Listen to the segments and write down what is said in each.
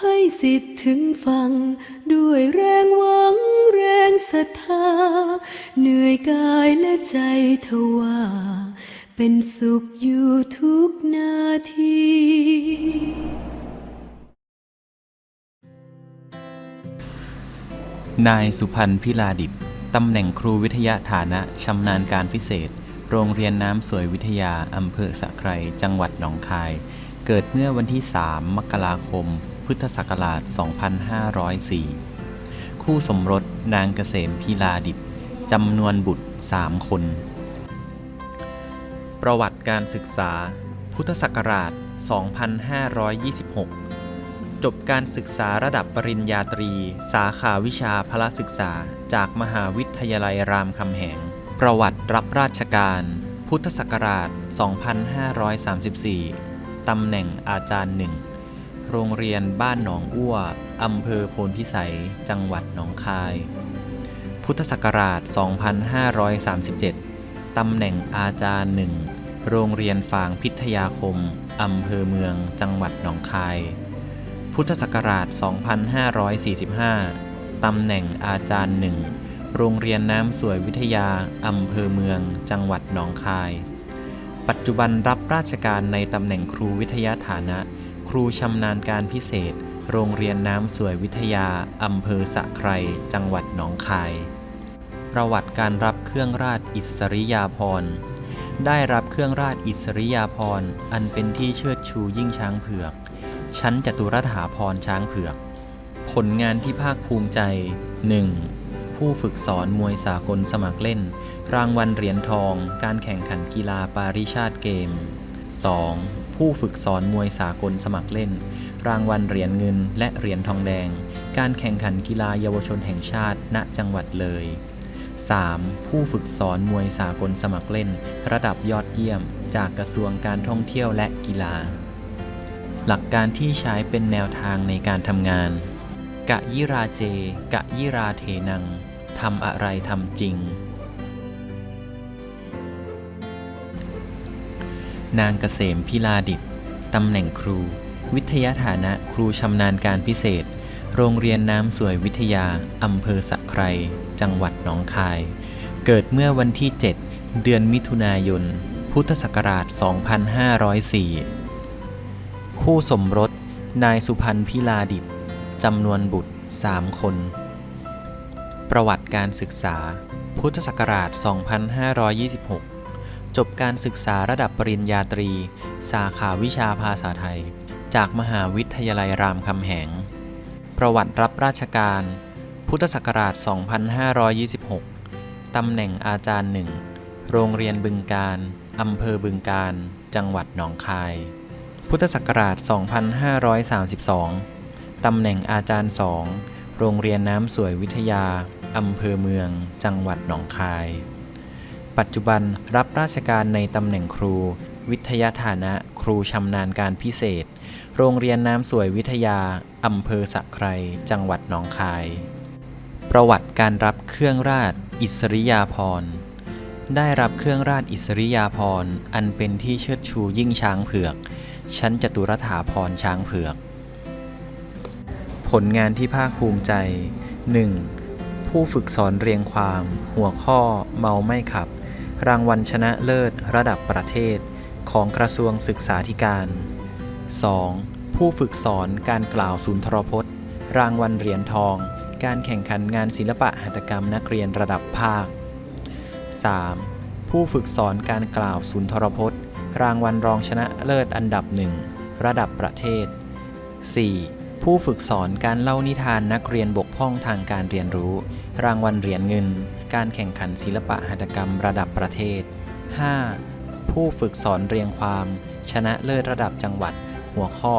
ให้สิทธิ์ถึงฟังด้วยแรงหวังแรงศรัทธา เหนื่อยกายและใจทว่า เป็นสุขอยู่ทุกนาทีนายสุพันธ์พิลาดิต ตำแหน่งครูวิทยาฐานะชำนาญการพิเศษ โรงเรียนน้ำสวยวิทยา อำเภอสะไครจังหวัดหนองคาย เกิดเมื่อวันที่ 3 มกราคม พุทธศักราช 2504 คู่สมรสนางเกษมพิลาดิตจำนวนบุตร 3 คน ประวัติการศึกษา พุทธศักราช 2526 จบการศึกษาระดับปริญญาตรี สาขาวิชาพละศึกษาจากมหาวิทยาลัยรามคำแหง ประวัติรับราชการพุทธศักราช 2534 ตำแหน่งอาจารย์หนึ่ง โรงเรียนบ้านหนองอ้ว อำเภอโพนพิสัย จังหวัดหนองคาย พุทธศักราช 2537 ตำแหน่งอาจารย์หนึ่ง โรงเรียนฝางพิทยาคม อำเภอเมือง จังหวัดหนองคาย พุทธศักราช 2545 ตำแหน่งอาจารย์หนึ่ง โรงเรียนน้ำสวยวิทยา อำเภอเมือง จังหวัดหนองคาย ปัจจุบันรับราชการในตำแหน่งครูวิทยาฐานะ ครูชำนาญการพิเศษ โรงเรียนน้ำสวยวิทยา อำเภอสะไคร จังหวัดหนองคาย ประวัติการรับเครื่องราชอิสริยาภรณ์ได้รับเครื่องราชอิสริยาภรณ์ อันเป็นที่เชิดชูยิ่งช้างเผือก ชั้นจตุรถาภรณ์ช้างเผือก ผลงานที่ภาคภูมิใจ 1. ผู้ฝึกสอนมวยสากลสมัครเล่น รางวัลเหรียญทอง การแข่งขันกีฬาปาริชาติเกม 2. ผู้ฝึกสอนมวยสากลสมัครเล่น รางวัลเหรียญเงินและเหรียญทองแดง การแข่งขันกีฬาเยาวชนแห่งชาติ ณ จังหวัดเลย 3. ผู้ฝึกสอนมวยสากลสมัครเล่น ระดับยอดเยี่ยม จากกระทรวงการท่องเที่ยวและกีฬา หลักการที่ใช้เป็นแนวทางในการทำงาน กะยิราเจ กะยิราเทนังทำอะไรทำจริง นางเกษมพิลาดิตตำแหน่งครู วิทยาฐานะครูชำนาญการพิเศษ โรงเรียนน้ำสวยวิทยา อำเภอสะไคร จังหวัดหนองคาย เกิดเมื่อวันที่ 7 เดือนมิถุนายน พุทธศักราช 2504 คู่สมรส นายสุพันธ์พิลาดิตจำนวนบุตร 3 คน ประวัติการศึกษา พุทธศักราช 2526 บการศึกษาระดับปริญญาตรี สาขาวิชาภาษาไทย จากมหาวิทยาลัยรามคำแหง ประวัติรับราชการ พุทธศักราช 2526 ตำแหน่งอาจารย์หนึ่ง โรงเรียนบึงการอำเภอบึงการ จังหวัดหนองคาย พุทธศักราช 2532 ตำแหน่งอาจารย์สอง โรงเรียนน้ำสวยวิทยาอำเภอเมือง จังหวัดหนองคาย ปัจจุบันรับราชการในตำแหน่งครู วิทยาฐานะครูชำนาญการพิเศษ โรงเรียนน้ำสวยวิทยาอำเภอสะไครจังหวัดหนองคาย ประวัติการรับเครื่องราชอิสริยาภรณ์ได้รับเครื่องราชอิสริยาภรณ์อันเป็นที่เชิดชูยิ่งช้างเผือก ชั้นจตุรถาภรณ์ช้างเผือก ผลงานที่ภาคภูมิใจ 1. ผู้ฝึกสอนเรียงความ หัวข้อเมาไม่ขับ รางวัลชนะเลิศระดับประเทศ ของกระทรวงศึกษาธิการ 2. ผู้ฝึกสอนการกล่าวสุนทรพจน์ รางวัลเหรียญทอง การแข่งขันงานศิลปะหัตถกรรมนักเรียนระดับภาค 3. ผู้ฝึกสอนการกล่าวสุนทรพจน์ รางวัลรองชนะเลิศอันดับหนึ่งระดับประเทศ 4. ผู้ฝึกสอนการเล่านิทานนักเรียนบกพร่องทางการเรียนรู้ รางวัลเหรียญเงิน การแข่งขันศิลปะหัตถกรรมระดับประเทศ 5. ผู้ฝึกสอนเรียงความ ชนะเลิศระดับจังหวัด หัวข้อ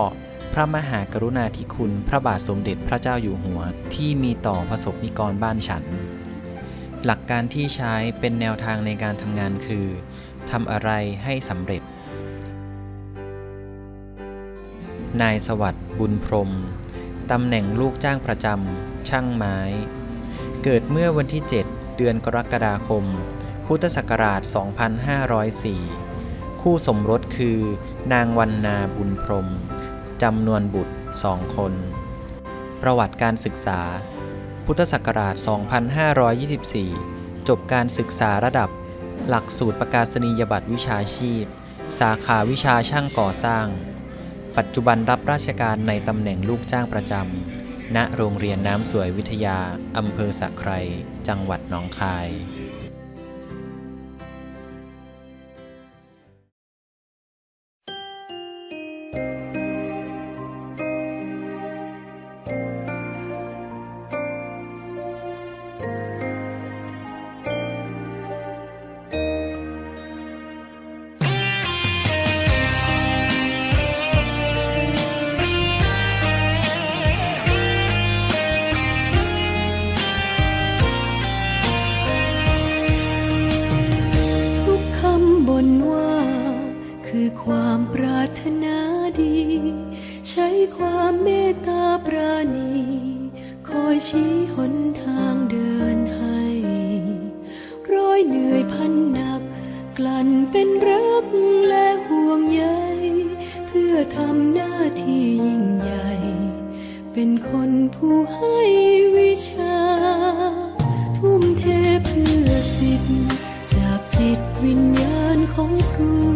พระมหากรุณาธิคุณพระบาทสมเด็จพระเจ้าอยู่หัว ที่มีต่อประสบนิกรบ้านฉัน หลักการที่ใช้เป็นแนวทางในการทำงานคือทำอะไรให้สำเร็จ นายสวัสดิ์บุญพรมตำแหน่งลูกจ้างประจำช่างไม้ เกิดเมื่อวันที่ 7 เดือนกรกฎาคม พุทธศักราช 2504 คู่สมรสคือ นางวันนาบุญพรมจำนวนบุตร2คน ประวัติการศึกษา พุทธศักราช 2524 จบการศึกษาระดับ หลักสูตรประกาศนียบัตรวิชาชีพ สาขาวิชาช่างก่อสร้าง ปัจจุบันรับราชการในตำแหน่งลูกจ้างประจำ ณโรงเรียนน้ำสวยวิทยา อำเภอสะไคร จังหวัดหนองคาย ชี้หนทางเดินให้ร้อยเหนื่อยพันหนัก กลั่นเป็นรักและห่วงใยเพื่อทำหน้าที่ยิ่งใหญ่ เป็นคนผู้ให้วิชา ทุ่มเทเพื่อสิทธิ์จากจิตวิญญาณของครู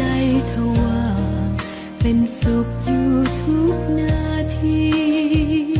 ใจทว่า เป็นสุขอยู่ทุกนาที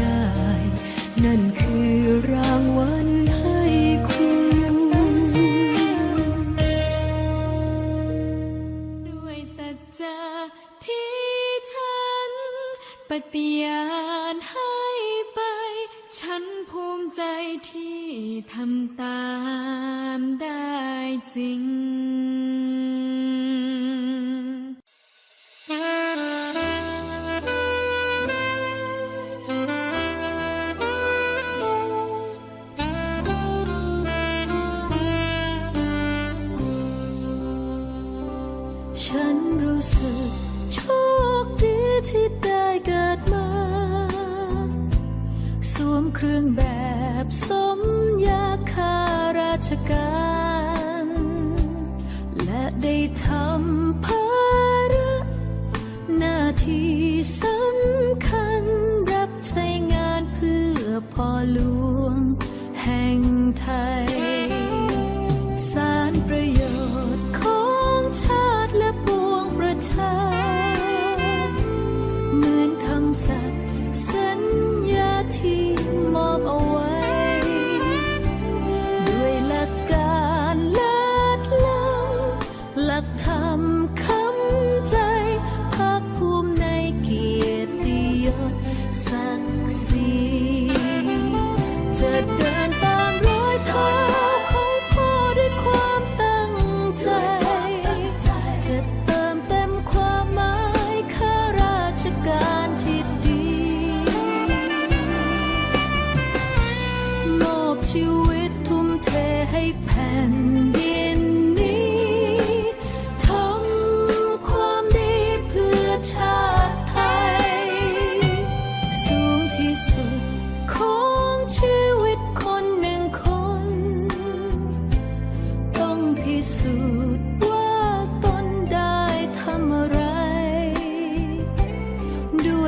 ้ นั่นคือรางวัลให้ครูด้วยสัจจะที่ฉัน ปฏิญาณให้ไป ฉันภูมิใจที่ทำตามได้จริง ได้ทำภาระหน้าที่สำคัญรับใช้งานเพื่อพ่อหลวง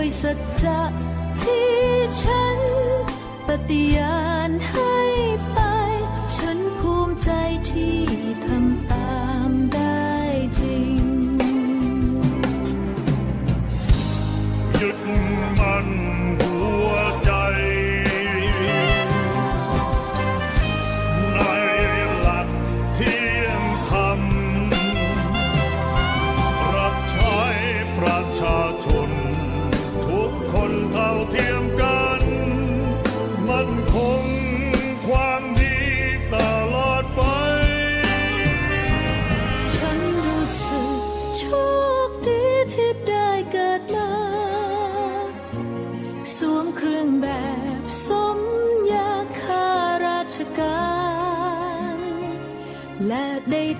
ดยสัจจะที่ฉันปฏิญาณให้ไป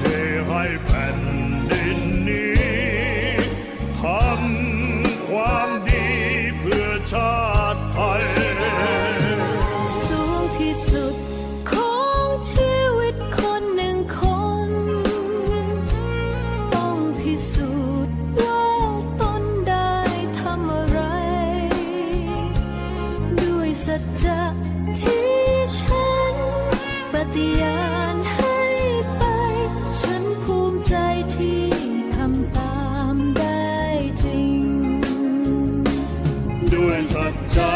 ท สัจจะ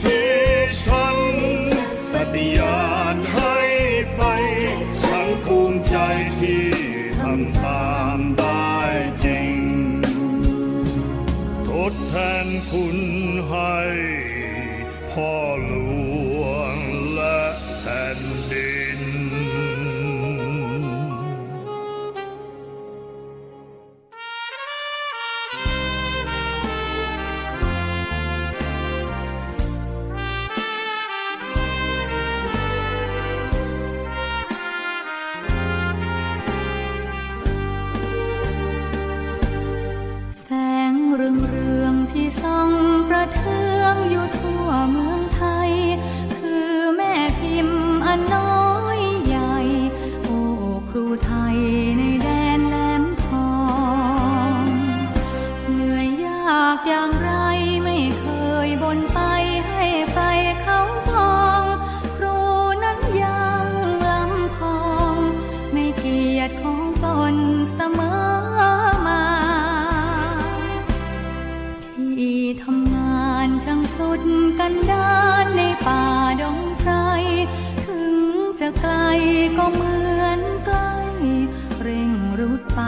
ที่ฉันปฏิญาณให้ไป ฉันภูมิใจที่ทำตามได้จริง ทดแทนคุณ เรื่องเรื่องที่ส่องประเทืองอยู่ทั่วเมืองไทย คือแม่พิมพ์อันน้อย ก็เหมือนใกล้ เร่งรุดไป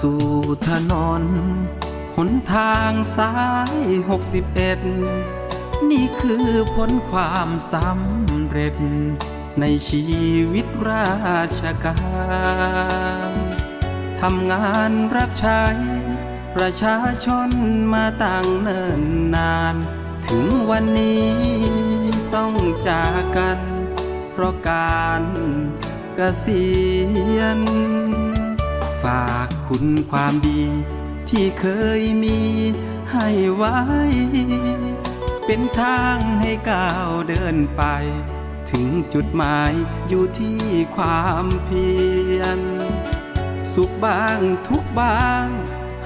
สู่ถนน หนทางสายหกสิบเอ็ดนี่คือผลความสำเร็จ ในชีวิตราชการทำงานรับใช้ ประชาชนมาตั้งเนิ่นนาน ถึงวันนี้ต้องจากกัน เพราะการเกษียณฝาก คุณความดี ที่เคยมีให้ไว้ เป็นทางให้ก้าวเดินไป ถึงจุดหมายอยู่ที่ความเพียร สุขบ้างทุกบ้าง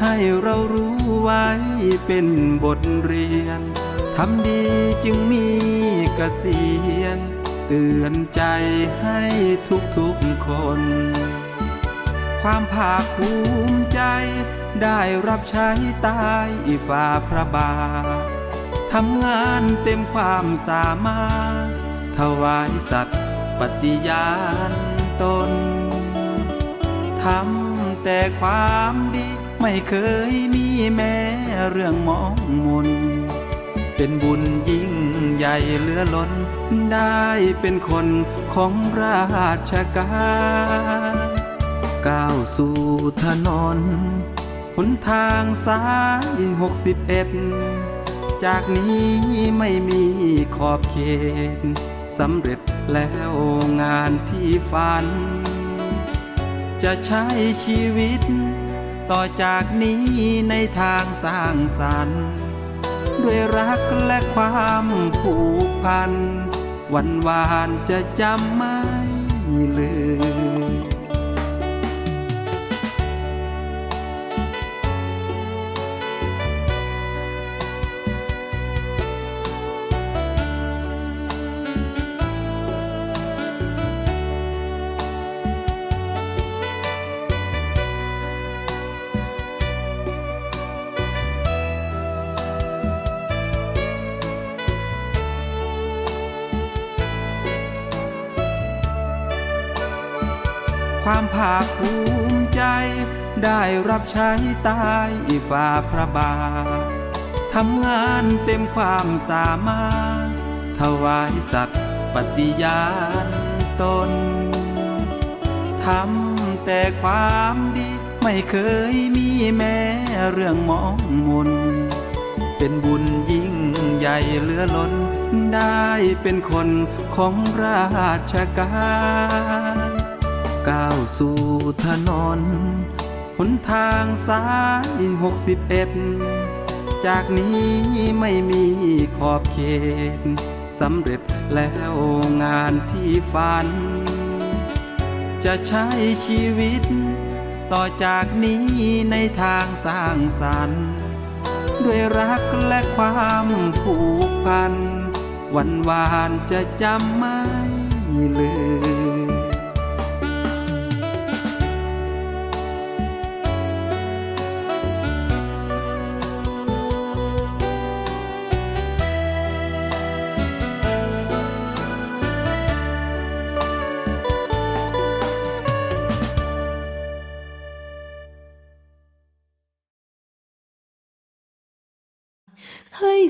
ให้เรารู้ไว้เป็นบทเรียนทำดีจึงมีเกษียณเตือนใจให้ทุกๆคน ความภาคภูมิใจ ได้รับใช้ตายฝ่าพระบาททำงานเต็มความสามารถ ถวายสัตว์ปฏิญาณตนทำแต่ความดี ไม่เคยมีแม้เรื่องมองมน เป็นบุญยิ่งใหญ่เหลือล้น ได้เป็นคนของราชการ ก้าวสู่ถนนหนทางสายหกสิบเอ็ดจากนี้ไม่มีขอบเขตสำเร็จแล้วงานที่ฝัน จะใช้ชีวิต ต่อจากนี้ในทางสร้างสรรค์ ด้วยรักและความผูกพัน วันวานจะจำไม่ลืม ความภาคภูมิใจ ได้รับใช้ตายฝ่าพระบาททำงานเต็มความสามารถ ถวายสัตว์ปฏิญาณตนทำแต่ความดีไม่เคยมีแม้เรื่องมองมน เป็นบุญยิ่งใหญ่เหลือล้น ได้เป็นคนของราชการ ก้าวสู่ถนนหนทางสายหกสิบเอ็ดจากนี้ไม่มีขอบเขตสำเร็จแล้วงานที่ฝัน จะใช้ชีวิต ต่อจากนี้ในทางสร้างสรรค์ ด้วยรักและความผูกพัน วันวานจะจำไม่ลืม